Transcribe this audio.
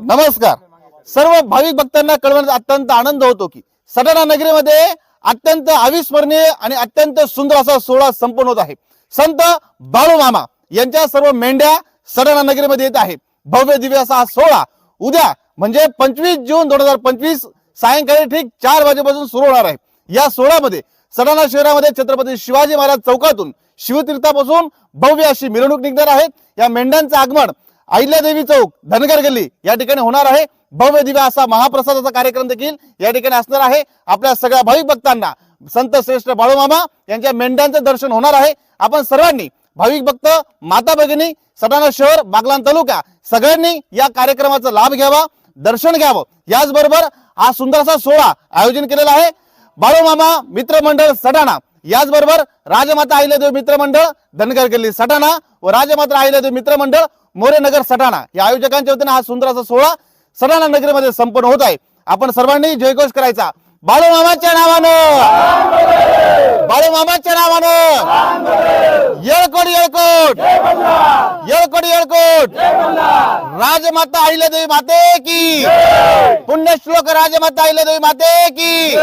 नमस्कार. सर्व भाविक भक्तांना कळवण्याचा अत्यंत आनंद होतो की सटाणा नगरीमध्ये अत्यंत अविस्मरणीय आणि अत्यंत सुंदर असा सोहळा संपन्न होत आहे. संत बाळू मामा यांच्या सर्व मेंढ्या सटाणा नगरीमध्ये येत आहे. भव्य दिव्य असा हा सोहळा उद्या म्हणजे पंचवीस जून दोन हजार पंचवीस सायंकाळी ठीक चार वाजेपासून सुरू होणार आहे. या सोहळ्यामध्ये सटाणा शहरामध्ये छत्रपती शिवाजी महाराज चौकातून शिवतीर्थापासून भव्य अशी मिरवणूक निघणार आहे. या मेंढ्यांचं आगमन अहिल्यादेवी चौक धनगर गल्ली या ठिकाणी होणार आहे. भव्य दिव्य असा महाप्रसादाचा कार्यक्रम देखील या ठिकाणी असणार आहे. आपल्या सगळ्या भाविक भक्तांना संत श्रेष्ठ बाळूमामा यांच्या मेंढ्यांचं दर्शन होणार आहे. आपण सर्वांनी भाविक भक्त माता भगिनी सटाणा शहर बागलान तालुका सगळ्यांनी या कार्यक्रमाचा लाभ घ्यावा दर्शन घ्यावं. याचबरोबर हा सुंदर असा सोहळा आयोजन केलेला आहे. बाळूमामा मित्रमंडळ सटाणा याचबरोबर राजमाता अहिल्यादेवी मित्रमंडळ धनगर गल्ली सटाणा व राजमाता अहिल्यादेवी मित्रमंडळ मोरेनगर सटाणा या आयोजकांच्या वतीनं हा सुंदर असा सोहळा सटाणा नगरीमध्ये संपन्न होत आहे. आपण सर्वांनी जयघोष करायचा. बाळूमामाच्या नावानं! बाळूमामाच्या नावानं! येळकोट येळकोट! येळकोट येळकोट! राजमाता देवी माते की! पुण्यश्लोक राजमाता देवी माते की!